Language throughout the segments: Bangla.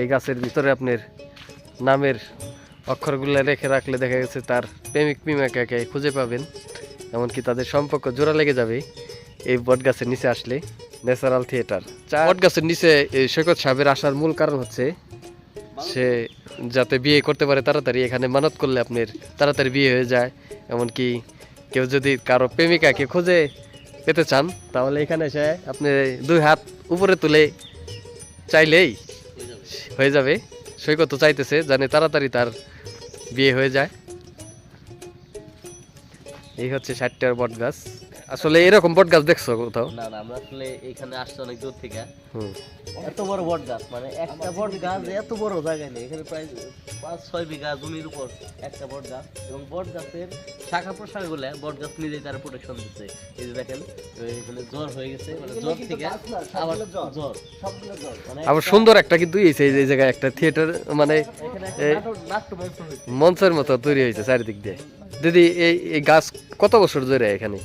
এই গাছের ভিতরে আপনার নামের অক্ষরগুলো রেখে রাখলে দেখা গেছে তার প্রেমিক প্রেমিকাকে খুঁজে পাবেন। এমনকি তাদের সম্পর্ক জোড়া লেগে যাবে এই বট গাছের নিচে আসলে ন্যাচারাল থিয়েটার। বট গাছের নিচে এই সৈকত সাহেবের আসার মূল কারণ হচ্ছে সে যাতে বিয়ে করতে পারে তাড়াতাড়ি, এখানে মানত করলে আপনার তাড়াতাড়ি বিয়ে হয়ে যায়। এমনকি কেউ যদি কারও প্রেমিকাকে খুঁজে পেতে চান, তাহলে এখানে এসে আপনি দুই হাত উপরে তুলে চাইলেই হয়ে যাবে। সৈকত চাইতেছে জানে তাড়াতাড়ি তার বিয়ে হয়ে যায়। এই হচ্ছে ষাটটার বট গাছ। আসলে এরকম বট গাছ দেখছ কোথাও? না না আমরা আসলে এখানে আসছি অনেক দূর থেকে। হুম। এত বড় বট গাছ মানে একটা বট গাছ এত বড় জায়গা নেই। এখানে প্রায় পাঁচ ছয় বিঘা জমির উপর একটা বট গাছ। এবং বট গাছের শাখা প্রশাখা গুলা বট গাছ নিজেই তার প্রোটেকশন দিচ্ছে এই যে দেখেন এখানে জ্বর হয়ে গেছে মানে জ্বর থেকে আবার জ্বর। মানে আবার সুন্দর একটা কিন্তু এই এই জায়গায় একটা থিয়েটার মানে মঞ্চের মতো তৈরি হয়েছে চারিদিক দিয়ে। দিদি এই এই গাছ কত বছর ধরে এখানে?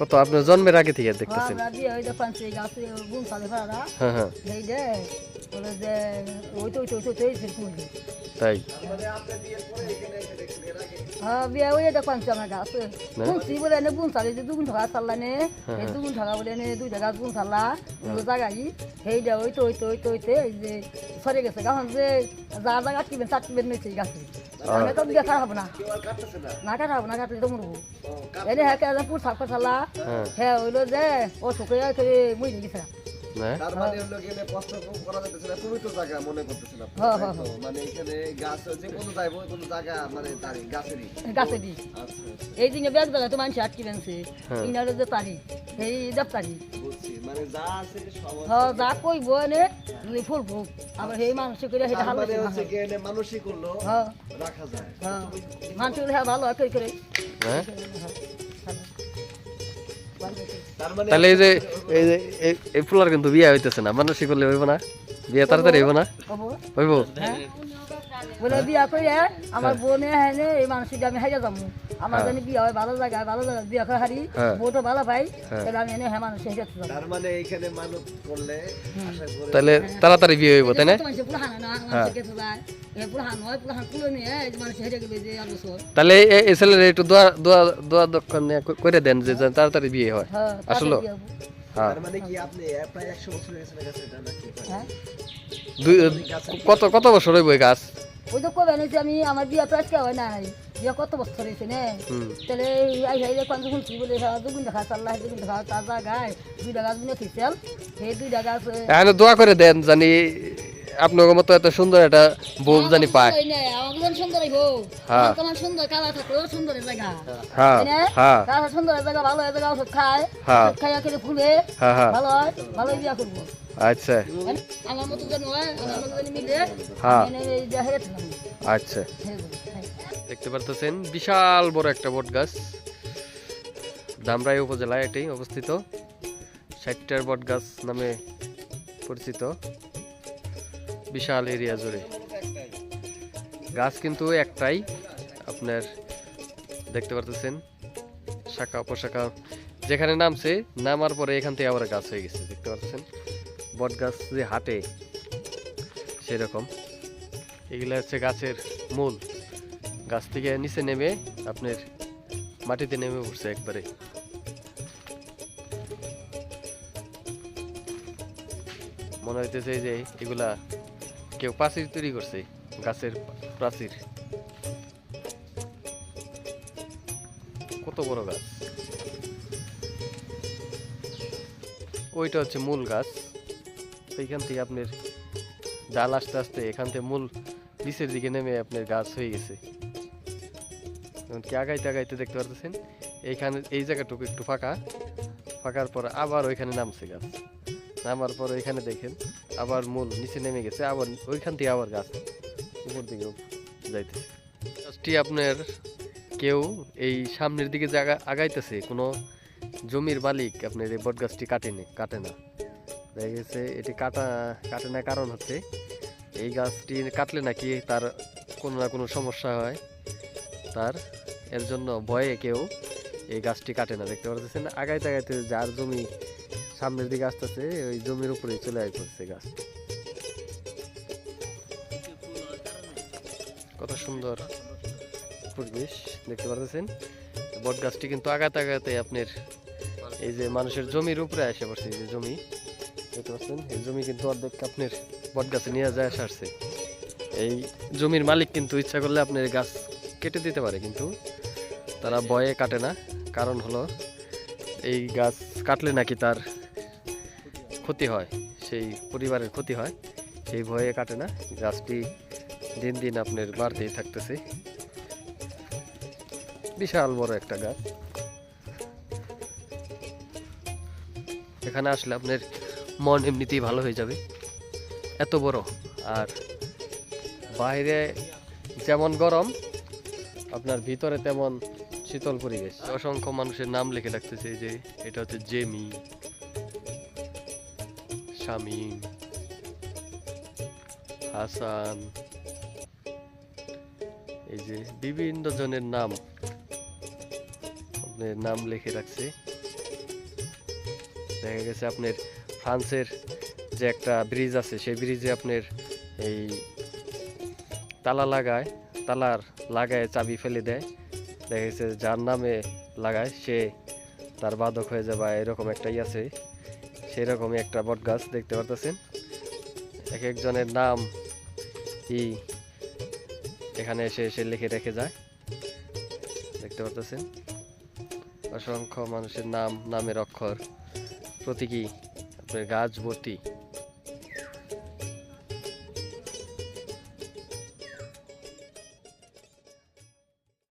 কত আপনার জন্মের আগে থেকে দেখতেছেন? হ্যাঁ হ্যাঁ ওই ওই ওই ওই তাই হ্যাঁ বিয়ে ওই দেখেন আমার গাছ না? বলে এনে গুণ সালে যে দুগুণ টাকা সারলা নে এই দুগুণ টাকা বলে এনে দুইটা গাছ গুণ সারলা জায়গায় সেই যে ওই তো ওই তো ওই তো ওই তো এই যে সরে গেছে। গাছ যে যা যা কাটবেন চাটবেন নিয়েছে এই গাছে। আমি তো বিয়ে খারাপ না। না হব না কাটলে তো মরবো। এনে হ্যাঁ পুর হ্যাঁ। হ্যাঁ ওইলো যে ও করে মুই গেছে। তার মানে হলো গেলে প্রশ্ন করা যাইতেছে না। পবিত্র জায়গা মনে করতেছিলাম হ্যাঁ, হ্যাঁ, হ্যাঁ। মানে এখানে গাছ যে কোনো যাইবো কোনো জায়গা মানে গাছেরই। দি আচ্ছা এই দিনে ব্যাগ জায়গায় তো মানুষ আটকি হ্যাঁ। ইনারে যে তারি এই বুঝছি মানে যা আছে সব হ যা কইব এনে দুই ফুল আবার সেই মানুষ করে সেটা তার হালো মানে হচ্ছে কি এনে মানুষই করল হ্যাঁ। রাখা যায়। হ্যাঁ। মানুষ করে ভালো হয় করে হ্যাঁ। তাহলে এই যে এই যে এই- ফুলার কিন্তু বিয়ে হইতেছে না মানসিক করলে হইব না বিয়ে তাড়াতাড়ি হইব না। হইব। বলে বিয়া করে আমার বোনে হেনে এই মানুষকে আমি হাইয়া যাব। আমার জানি বিয়া হয় ভালো জায়গায় ভালো জায়গায় বিয়া করে হারি হ্যাঁ। বউটা ভালো পাই হ্যাঁ। তাহলে আমি এনে হ্যাঁ মানুষ হেঁটে তার মানে মানত করলে তাহলে তাড়াতাড়ি বিয়ে হইব তাই না পুরো হানা মানুষ যায় হয় তাহলে এই ছেলের একটু দোয়া দোয়া দোয়া দক্ষিণ করে দেন যে তাড়াতাড়ি বিয়ে হয়। হ্যাঁ আসলো? তাড়াতাড়ি বিয়া হব। হ্যাঁ। তার মানে কি আপনি প্রায় একশো বছর গেছে না গাছে এটা নাকি হ্যাঁ। দুই কত কত বছর হইব এই গাছ? ওই তো কবে যে আমি? আমার বিয়া তো আজকে হয় নাই। বিয়া কত বছর হয়েছে নে? তাহলে আই ভাই দেখুন যখন কি বলে দুগুন দেখা চাল্লা দুগুন দেখা তাজা গায় দুইটা গাছ বিনে খেয়েছিল সেই দুইটা গাছ আছে। দোয়া করে দেন জানি আপনার মতো এত সুন্দর একটা বউ জানি পায়। হ্যাঁ। হ্যাঁ হ্যাঁ। হ্যাঁ। হ্যাঁ হ্যাঁ। হয় আচ্ছা। হয় হ্যাঁ। থাকলাম আচ্ছা। দেখতে পারতেছেন বিশাল বড় একটা বট গাছ। ধামরাই উপজেলায় এটি অবস্থিত। ষাটটার বট গাছ নামে পরিচিত। বিশাল এরিয়া জুড়ে। গাছ কিন্তু একটাই, আপনার দেখতে পারতেছেন, শাখা, উপশাখা, যেখানে নামছে, নামার পরে এখান থেকে আবার গাছ হয়ে গেছে, দেখতে পাচ্ছেন বট গাছ যে হাটে, সেরকম। এগুলো হচ্ছে গাছের মূল। গাছ থেকে নিচে নেমে আপনার মাটিতে নেমে পড়ছে একবারে। মনে হইতেছে যে এগুলা কেউ প্রাচীর তৈরি করছে, গাছের প্রাচীর। কত বড় গাছ? ওইটা হচ্ছে মূল গাছ। এইখান থেকে আপনার ডাল আস্তে আস্তে এখান থেকে মূল নিচের দিকে নেমে আপনার গাছ হয়ে গেছে। এমনকি আগাইতে আগাইতে দেখতে পারতেছেন, এইখানে এই জায়গাটুকু একটু ফাঁকা। ফাঁকার পর আবার ওইখানে নামছে গাছ। নামার পর ওইখানে দেখেন আবার মূল নিচে নেমে গেছে, আবার ওইখান থেকে আবার গাছ উপর দিকে যাইতে গাছটি আপনার কেউ এই সামনের দিকে জায়গা আগাইতেছে, কোনো জমির মালিক আপনার এই বট গাছটি কাটেনি কাটে না। দেখা গেছে এটি কাটা কাটে না কারণ হচ্ছে এই গাছটি কাটলে নাকি তার কোনো না কোনো সমস্যা হয়। তার এর জন্য ভয়ে কেউ এই গাছটি কাটে না। দেখতে পাচ্ছেন আগাইতে আগাইতে যার জমি সামনের দিকে আসতেছে, ওই জমির উপরে চলে আয় করছে গাছ। কত সুন্দর পরিবেশ দেখতে পারতেছেন? বট গাছটি কিন্তু আগাতে আগাতে আপনার এই যে মানুষের জমির উপরে আসে পড়ছে, এই যে জমি, দেখতে পাচ্ছেন? এই জমি কিন্তু অর্ধেক আপনার বট গাছে নিয়ে যায় সারছে এই জমির মালিক কিন্তু ইচ্ছা করলে আপনার গাছ কেটে দিতে পারে, কিন্তু তারা ভয়ে কাটে না। কারণ হলো, এই গাছ কাটলে নাকি তার ক্ষতি হয়, সেই পরিবারের ক্ষতি হয়, সেই ভয়ে কাটে না। গাছটি দিন দিন আপনার বাড়তেই থাকতেছে। বিশাল বড় একটা গাছ। এখানে আসলে আপনার মন এমনিতেই ভালো হয়ে যাবে। এত বড়। আর বাইরে যেমন গরম, আপনার ভিতরে তেমন শীতল পরিবেশ। অসংখ্য মানুষের নাম লিখে রাখতেছে যে, এটা হচ্ছে জেমি। শামীম হাসান এই যে বিভিন্ন জনের নাম আপনার নাম লিখে রাখছে। দেখা গেছে আপনার ফ্রান্সের যে একটা ব্রিজ আছে, সেই ব্রিজে আপনার এই তালা লাগায়, তালার লাগায় চাবি ফেলে দেয়। দেখা গেছে যার নামে লাগায়, সে তার বাদক হয়ে যাবে এরকম একটাই আছে। সেই রকমই একটা বট গাছ দেখতে পারতেছেন। এক একজনের নাম ই এখানে এসে এসে লিখে রেখে যায়। দেখতে পারতেছেন? অসংখ্য মানুষের নাম, নামের অক্ষর। প্রতীকী গাছ ভর্তি